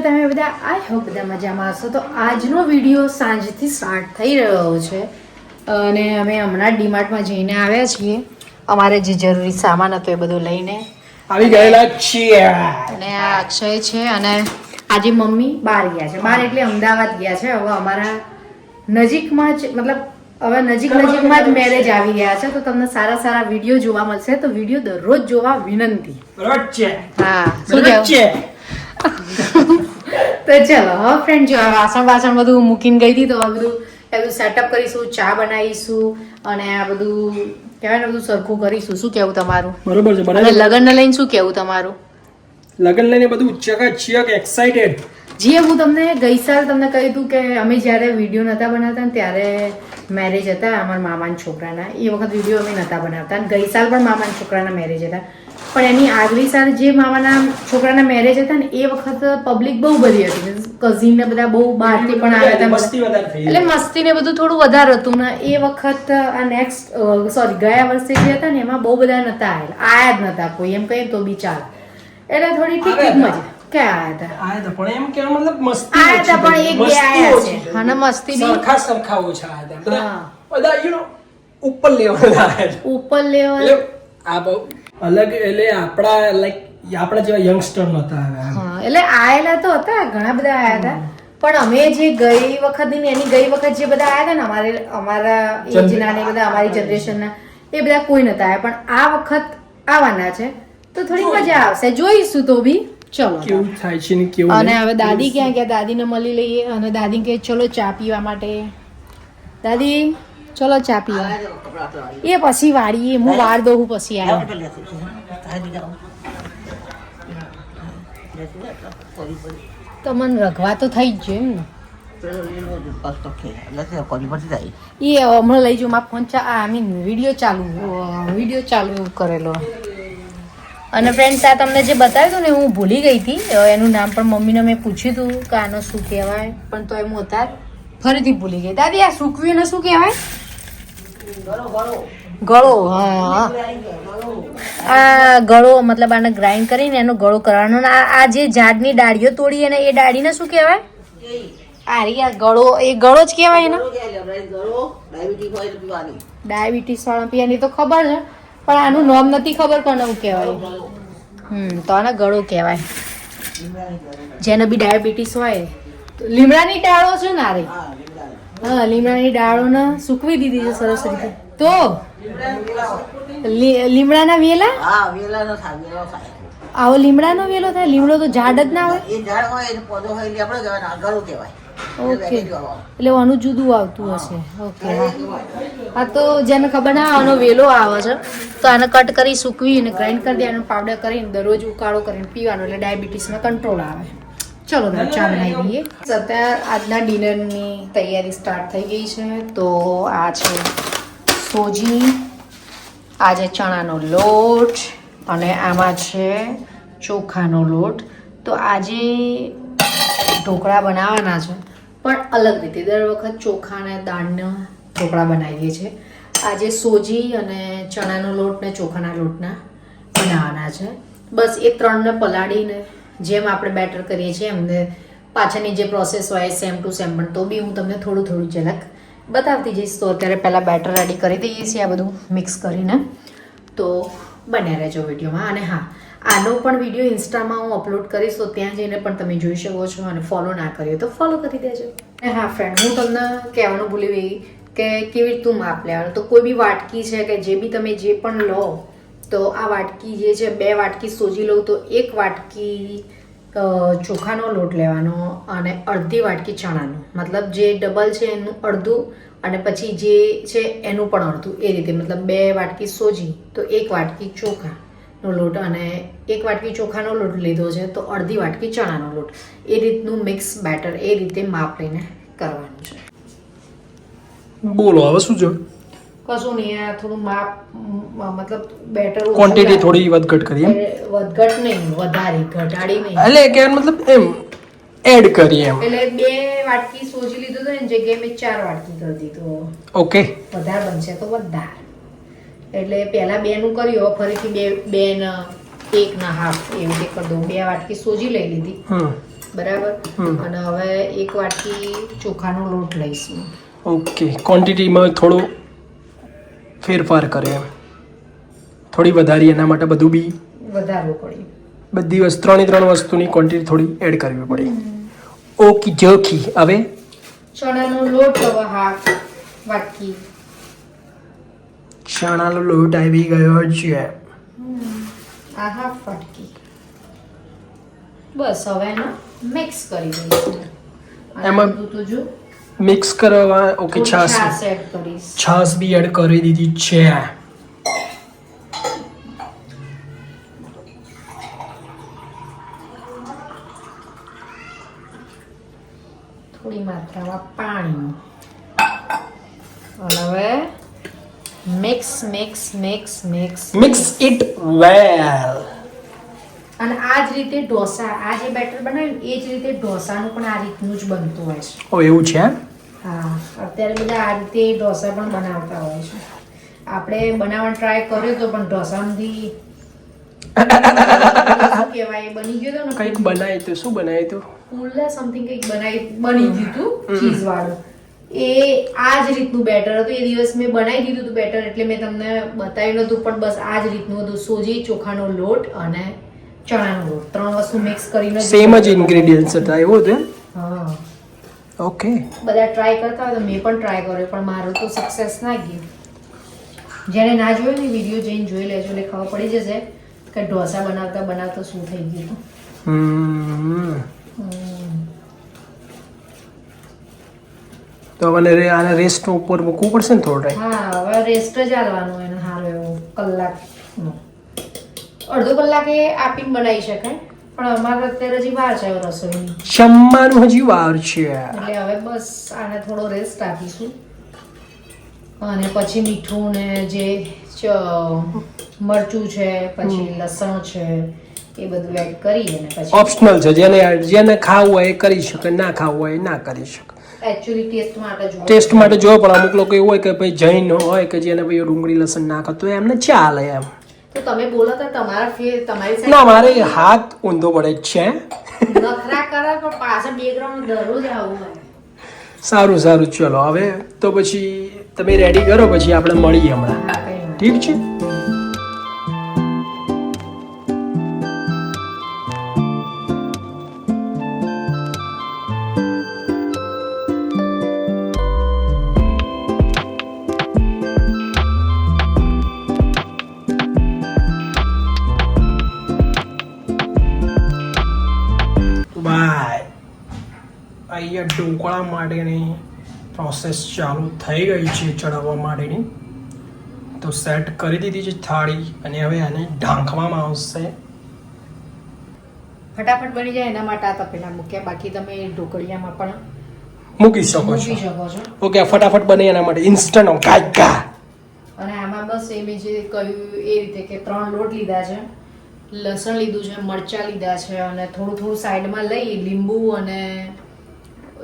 છો તમે બધા આઈ હોપ બધા મજામાં હશો. તો આજનો વીડિયો સાંજથી સ્ટાર્ટ થઈ રહ્યો છે. અને અમે હમણાં ડીમાર્ટમાં જઈને આવ્યા છીએ. અમારે જે જરૂરી સામાન હતો એ બધું લઈને. આવી ગયેલા છીએ. અને આ અક્ષય છે અને આજે મમ્મી બહાર ગયા છે. બહાર એટલે અમદાવાદ ગયા છે. હવે અમારા નજીકમાં જ મતલબ હવે નજીક નજીકમાં જ મેરેજ આવી ગયા છે. તો તમને સારા સારા વીડિયો જોવા મળશે. તો વીડિયો દરરોજ જોવા વિનંતી. હા. શું છે. તો ચલો ફ્રેન્ડ જો આ વાસણ વાસણ બધું મૂકીને ગઈ હતી તો આ બધું બધું સેટઅપ કરીશું ચા બનાવીશું અને આ બધું કહેવાય ને બધું સરખું કરીશું. શું કેવું તમારું? બરોબર છે બરાબર લગ્નને લઈને શું કેવું તમારું? લગન લઈને બધું ચકાચક એક્સાઇટેડ જે હું તમને ગઈ સાલ તમને કહ્યું હતું કે અમે જ્યારે વીડિયો નહોતા બનાવતા ને ત્યારે મેરેજ હતા અમારા મામાના છોકરાના. એ વખત વીડિયો અમે નહોતા બનાવતા. ગઈ સાલ પણ મામાના છોકરાના મેરેજ હતા. પણ એની આગલી સાલ જે મામાના છોકરાના મેરેજ હતા ને એ વખત પબ્લિક બહુ બધી હતી. કઝિન ને બધા બહુ બહારથી પણ આવ્યા હતા. એટલે મસ્તી ને બધું થોડું વધારે હતું. ને એ વખત આ નેક્સ્ટ સોરી ગયા વર્ષે જે હતા ને એમાં બહુ બધા નતા આયેલા આયા જ નતા કોઈ. એમ કહીએ તો બી ચાલે એટલે થોડી ઠીક ઠીક મજા. ઉપર લેવલ ઉપર લેવલ આ બહુ અલગ એટલે આપણા લાઈક આપણા જેવા યંગસ્ટર નતા આવ્યા એટલે આયેલા તો હતા ઘણા બધા આયા હતા. પણ અમે જે ગઈ વખતની એની ગઈ વખત જે બધા આયા હતા ને અમારે અમારા એજના ને બધા અમારી જનરેશનના એ બધા કોઈ નતા આવ્યા પણ આ વખત આવવાના છે. તો થોડી મજા આવશે. જોઈશું તો બી. ચલો કેવું થાય છે ને કેવું અને હવે દાદી ક્યાં ગયા? દાદીને મળી લઈએ. અને દાદી કહે ચલો ચા પીવા માટે. દાદી? ચલો ચા પીવા એ પછી વાળીએ હું વાળ દઉં પછી આવ્યો તો મને રઘવા તો થઈ જ એમ ને. એ હમણાં લઈ જાઉં મારા ફોન ચા આઈ મીન વીડિયો ચાલુ વીડિયો ચાલુ કરેલો. અને ફ્રેન્ડ્સ આ તમને જે બતાવ્યું હતું ને હું ભૂલી ગઈ હતી. એનું નામ પણ મમ્મીને મેં પૂછ્યું હતું કે આનો શું કહેવાય. પણ તો એમ હતા ફરીથી ભૂલી ગઈ. દાદી આ સૂકવીને શું કહેવાય? ગળો, હા. આ ગળો મતલબ આને ગ્રાઇન્ડ કરીને એનો ગળો કરવાનો. આ જે ઝાડની ડાળીઓ તોડી અને એ ડાળીને શું કહેવાય? આ ગળો, એ ગળો જ કહેવાય એને. ડાયાબિટીસ વાળા પીવાની તો ખબર છે, પણ આનું નામ નથી ખબર પણ એવું કહેવાય. હમ, તો આને ગળો કહેવાય. જેને બી ડાયાબિટીસ હોય. લીમડાની ટાળો છે ને આ લીમડાની ડાળોને સૂકવી દીધી છે સરસ રીતે. તો લીમડાના વેલા? આવો લીમડાનો વેલો થાય? લીમડો તો ઝાડ જ ના હોય? ઓકે. એટલે આનું જુદું આવતું હશે. ઓકે હા. હા તો જેને ખબર ના આનો વેલો આવે છે. તો આને કટ કરી સૂકવીને ગ્રાઇન્ડ કરી દેવાનો પાવડર કરીને દરરોજ ઉકાળો કરીને પીવાનો એટલે ડાયાબિટીસમાં કંટ્રોલ આવે. ચલો ચા બનાવી દઈએ. અત્યારે આજના ડિનરની તૈયારી સ્ટાર્ટ થઈ ગઈ છે તો આ છે સોજી આજે ચણાનો લોટ અને આમાં છે ચોખાનો લોટ. તો આજે ઢોકળા બનાવવાના છે પણ અલગ રીતે. દર વખત ચોખા અને દાળના ઢોકળા બનાવીએ છીએ. આજે સોજી અને ચણાનો લોટ ને ચોખાના લોટના બનાવવાના છે. બસ એ ત્રણને પલાળીને જેમ આપણે બેટર કરીએ છીએ, એમને પાછળની જે પ્રોસેસ હોય સેમ ટુ સેમ પણ તો બી હું તમને થોડું થોડું ઝલક બતાવતી જઈશ. તો અત્યારે પહેલાં બેટર રેડી કરી દઈએ છીએ, આ બધું મિક્સ કરીને. તો બને રહેજો વિડીયોમાં. અને હા, આનો પણ વીડિયો ઇન્સ્ટામાં હું અપલોડ કરીશ, તો ત્યાં જઈને પણ તમે જોઈ શકો છો અને ફોલો ના કર્યો તો ફોલો કરી દેજો. અને હા ફ્રેન્ડ હું તમને કહેવાનું ભૂલી ગઈ કે કેવી રીતનું માપ લેવાનું? તો કોઈ બી વાટકી છે કે જે બી તમે જે પણ લો તો આ વાટકી જે છે, બે વાટકી સોજી લઉં તો એક વાટકી ચોખાનો લોટ લેવાનો અને અડધી વાટકી ચણાનો. મતલબ જે ડબલ છે એનું અડધું અને પછી જે છે એનું પણ અડધું. એ રીતે મતલબ બે વાટકી સોજી, તો એક વાટકી ચોખાનો લોટ અને એક વાટકી ચોખાનો લોટ લીધો છે, તો અડધી વાટકી ચણાનો લોટ. એ રીતનું મિક્સ બેટર એ રીતે માપ લઈને કરવાનું છે. બોલો, હવે શું છે? કશું નહીં આ થોડું માપ મતલબ બેટર ક્વોન્ટિટી થોડી વધઘટ કરી વધઘટ નહીં વધારી ઘટાડી નહીં. એટલે કે મતલબ એમ એડ કરીએ એમ. એટલે બે વાટકી સોજી લીધું તો એની જગ્યાએ મેં ચાર વાટકી કરી દીધું ઓકે વધારે બનશે તો વધારે. એટલે પહેલા બે નું કર્યું ફરીથી બે બે ને એક ના હાફ એવી રીતે કરી દઉં. બે વાટકી સોજી લઈ લીધી. બરાબર. અને હવે એક વાટકી ચોખાનો લોટ લઈશું. ઓકે ક્વોન્ટિટીમાં થોડો ફેરફાર કરે. એમ થોડી વધારી એના માટે બધું બી. વધારવું પડે. બધી વસ્તુ ત્રણે ત્રણ વસ્તુની ક્વોન્ટિટી થોડી એડ કરવી પડે. ઓકે જોખી. હવે? ચણાનો લોટ હાફ વાટકી. ચણાનો લોટ આવી ગયો છે. આ હાફ વાટકી. બસ હવે મિક્સ કરી દઈશું. એમાં- તો જો. મિક્સ કરવા ઓકે છાશ છાશ બી એડ કરી દીધી છે. થોડી માત્રામાં પાણી. અને હવે mix mix mix mix mix it well અને આ જ રીતે ઢોસા આ જે બેટર બનાવ્યું એ જ રીતે ઢોસાનું પણ આ રીતનું જ બનતું હોય છે. ઓ એવું છે હા અત્યારે બધા આ રીતે ઢોસા પણ બનાવતા હોય છે. આપણે બનાવવાનો ટ્રાય કર્યો તો પણ ઢોસામાંથી કહેવાય બની ગયું ને કંઈક બનાવ્યું તો શું બનાવ્યું તું? પુલ્લા સમથિંગ કંઈક બનાવી બની ગયું હતું ચીઝ વાળું એ આ જ રીતનું બેટર હતું. એ દિવસ મેં બનાવી દીધું હતું બેટર એટલે મેં તમને બતાવ્યું નહોતું પણ બસ આ જ રીતનું હતું. સોજી ચોખાનો લોટ અને ચણાનો લોટ. ત્રણ વસ્તુ મિક્સ કરીને સેમ જ ઇન્ગ્રેડિયન્ટ્સ હતા એવું હતું હા. ઓકે બધા ટ્રાય કરતા હોય તો મેં પણ ટ્રાય કર્યો પણ મારો તો સક્સેસ ના ગયો. જેને ના જોયો ને વીડિયો જઈને જોઈ લેજો એટલે ખબર પડી જશે કે ઢોસા બનાવતા બનાવતા શું થઈ ગયું હતું. તો મને રે- આને રેસ્ટ ઉપર મૂકવું પડશે ને થોડો ટાઈમ હા હવે રેસ્ટ જ આલવાનું એને હાલ એવો કલાકનો. અડધો કલાકે આપીને બનાવી શકાય. પણ અમારે અત્યારે હજી વાર છે રસોઈની. જમવાનું હજી વાર છે. એટલે હવે બસ આને થોડો રેસ્ટ આપીશું. અને પછી મીઠું ને જે મરચું છે પછી લસણ છે એ બધું એડ કરી અને પછી. ઓપ્શનલ છે. જેને જેને ખાવું હોય એ કરી શકે ના ખાવું હોય ના કરી શકે એકચ્યુઅલી ટેસ્ટ માટે જોવો. ટેસ્ટ માટે જો પણ અમુક લોકો એવું હોય કે ભાઈ જૈન હોય કે જેને ભાઈ ડુંગળી લસણ ના ખાતો હોય એમને ચાલે એમ. તો તમે બોલો તો તમારા ફે તમારી ના મારે હાથ ઊંધો પડે છે. નખરા કરે પણ પાછળ બેકગ્રાઉન્ડ દરરોજ આવું સારું સારું. ચલો હવે તો પછી તમે રેડી કરો પછી આપણે મળીએ હમણાં. ઠીક છે? અહીંયા ઢોકળા માટેની પ્રોસેસ ચાલુ થઈ ગઈ છે ચડાવવા માટેની. તો સેટ કરી દીધી છે થાળી અને હવે આને ઢાંકવામાં આવશે. ફટાફટ બની જાય એના માટે આ તપેલા મૂક્યા બાકી તમે ઢોકળિયામાં પણ મૂકી શકો છો. શકો છો. ઓકે ફટાફટ બને એના માટે. ઇન્સ્ટન્ટ ગાયકા. અને આમાં બસ એ મેં જે કહ્યું એ રીતે કે ત્રણ લોટ લીધા છે. લસણ લીધું છે મરચાં લીધા છે અને થોડું થોડું સાઈડમાં લઈ લીંબુ અને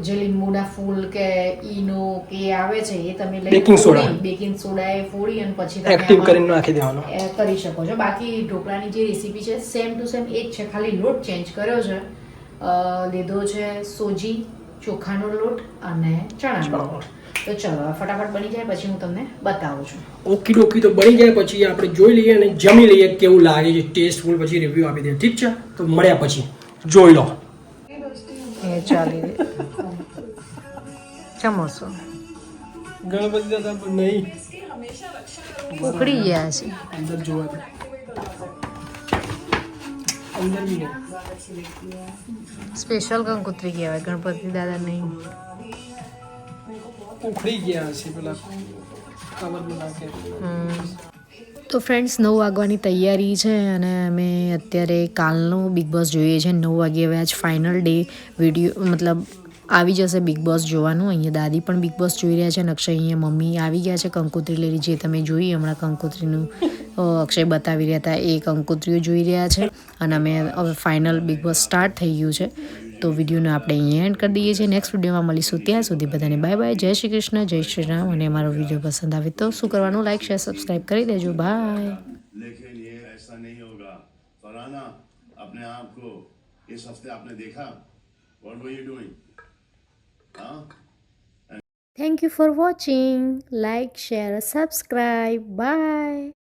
જે લીંબુના ફૂલ કે ઈનો કે આવે છે એ તમે લઈ બેકિંગ સોડા. બેકિંગ સોડા એ ફોડી અને પછી તમે એક્ટિવ કરીને નાખી દેવાનો. કરી શકો છો. બાકી ઢોકળાની જે રેસીપી છે સેમ ટુ સેમ એ જ છે ખાલી લોટ ચેન્જ કર્યો છે. લીધો છે સોજી ચોખાનો લોટ અને ચણાનો લોટ. તો ચલો ફટાફટ બની જાય પછી હું તમને બતાવું છું. ઓકી ડોકી તો બની જાય પછી આપણે જોઈ લઈએ અને જમી લઈએ કેવું લાગે છે ટેસ્ટફુલ પછી રિવ્યુ આપી દે ઠીક છે? તો મળ્યા પછી. જોઈ લો. એ ચાલી. ચમોસો. ગણપતિ દાદા નહીં. ઉકળી ગયા છે. અંદર જોવા દે. અંદર બી સ્પેશિયલ કંકોત્રી કહેવાય ગણપતિ દાદા નહીં. ઉખડી ગયા હશે પેલા. કવર નાખે તો ફ્રેન્ડ્સ નવ વાગવાની તૈયારી છે અને અમે અત્યારે કાલનું બિગ બોસ જોઈએ છે. નવ વાગે હવે આજ ફાઇનલ ડે વીડિયો મતલબ આવી જશે બિગ બોસ જોવાનું. અહીંયા દાદી પણ બિગ બોસ જોઈ રહ્યા છે અને અક્ષય અહીંયા મમ્મી આવી ગયા છે, કંકોત્રી લેલી જે તમે જોઈ, હમણાં કંકોત્રીનું અક્ષય બતાવી રહ્યા હતા, એ કંકોત્રીઓ જોઈ રહ્યા છે. અને અમે હવે ફાઇનલ બિગ બોસ સ્ટાર્ટ થઈ ગયું છે. તો વિડીયોને આપણે અહીંયા એન્ડ કરી દઈએ છીએ નેક્સ્ટ વિડીયોમાં મળીશું ત્યાં સુધી બધાને બાય બાય જય શ્રી કૃષ્ણ જય શ્રી રામ અને અમારો વિડીયો પસંદ આવે તો શું કરવાનું લાઈક શેર સબસ્ક્રાઈબ કરી દેજો બાય लेकिन ये ऐसा नहीं होगा फरहाना अपने आप को इस हफ्ते आपने देखा What were you doing? Huh? Thank you for watching. Like, share, subscribe. Bye.